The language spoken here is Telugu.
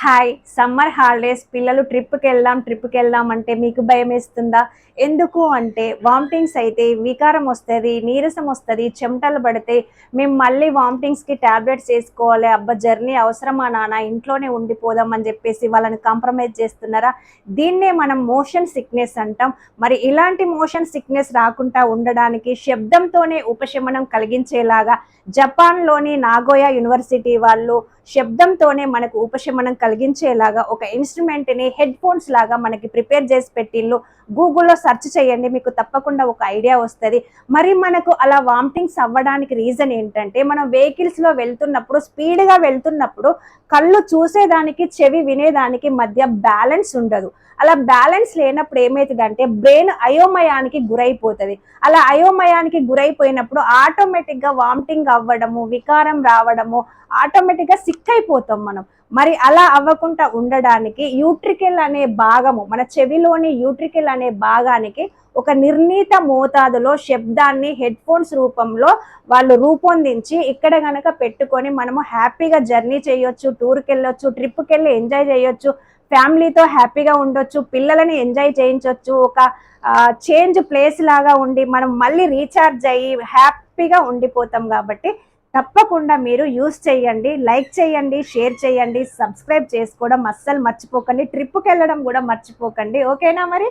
హాయ్ సమ్మర్ హాలిడేస్ పిల్లలు ట్రిప్కి వెళ్దాం ట్రిప్కి వెళ్దాం అంటే మీకు భయం వేస్తుందా ఎందుకు అంటే వామిటింగ్స్ అయితే వికారం వస్తుంది నీరసం వస్తుంది చెమటలు పడితే మేము మళ్ళీ వామిటింగ్స్కి ట్యాబ్లెట్స్ వేసుకోవాలి. అబ్బా జర్నీ అవసరమా నాన్న? ఇంట్లోనే ఉండిపోదాం అని చెప్పేసి వాళ్ళని కాంప్రమైజ్ చేస్తున్నారా? దీన్నే మనం మోషన్ సిక్నెస్ అంటాం. మరి ఇలాంటి మోషన్ సిక్నెస్ రాకుండా ఉండడానికి శబ్దంతోనే ఉపశమనం కలిగించేలాగా జపాన్లోని నాగోయా యూనివర్సిటీ వాళ్ళు శబ్దంతోనే మనకు ఉపశమనం కలిగించేలాగా ఒక ఇన్స్ట్రుమెంట్ని హెడ్ ఫోన్స్ లాగా మనకి ప్రిపేర్ చేసి పెట్టిళ్ళు. గూగుల్లో సెర్చ్ చేయండి మీకు తప్పకుండా ఒక ఐడియా వస్తుంది. మరి మనకు అలా వామిటింగ్స్ అవ్వడానికి రీజన్ ఏంటంటే మనం వెహికల్స్లో వెళ్తున్నప్పుడు స్పీడ్గా వెళ్తున్నప్పుడు కళ్ళు చూసేదానికి చెవి వినేదానికి మధ్య బ్యాలెన్స్ ఉండదు. అలా బ్యాలెన్స్ లేనప్పుడు ఏమవుతుందంటే బ్రెయిన్ అయోమయానికి గురైపోతుంది. అలా అయోమయానికి గురైపోయినప్పుడు ఆటోమేటిక్గా వామిటింగ్ అవ్వడము వికారం రావడము ఆటోమేటిక్గా సిక్ అయిపోతాం మనం. మరి అలా అవ్వకుండా ఉండడానికి యూట్రికల్ అనే భాగము మన చెవిలోని యూట్రికల్ అనే భాగానికి ఒక నిర్ణీత మోతాదులో శబ్దాన్ని హెడ్ ఫోన్స్ రూపంలో వాళ్ళు రూపొందించి ఇక్కడ గనక పెట్టుకొని మనము హ్యాపీగా జర్నీ చేయొచ్చు టూర్కి వెళ్ళొచ్చు ట్రిప్కి వెళ్ళి ఎంజాయ్ చేయొచ్చు ఫ్యామిలీతో హ్యాపీగా ఉండొచ్చు పిల్లలని ఎంజాయ్ చేయించవచ్చు ఒక చేంజ్ ప్లేస్ లాగా ఉండి మనం మళ్ళీ రీఛార్జ్ అయ్యి హ్యాపీగా ఉండిపోతాం కాబట్టి తప్పకుండా మీరు యూస్ చేయండి లైక్ చేయండి షేర్ చేయండి సబ్స్క్రైబ్ చేసుకోవడం అస్సలు మర్చిపోకండి ట్రిప్కి వెళ్ళడం కూడా మర్చిపోకండి. ఓకేనా మరి?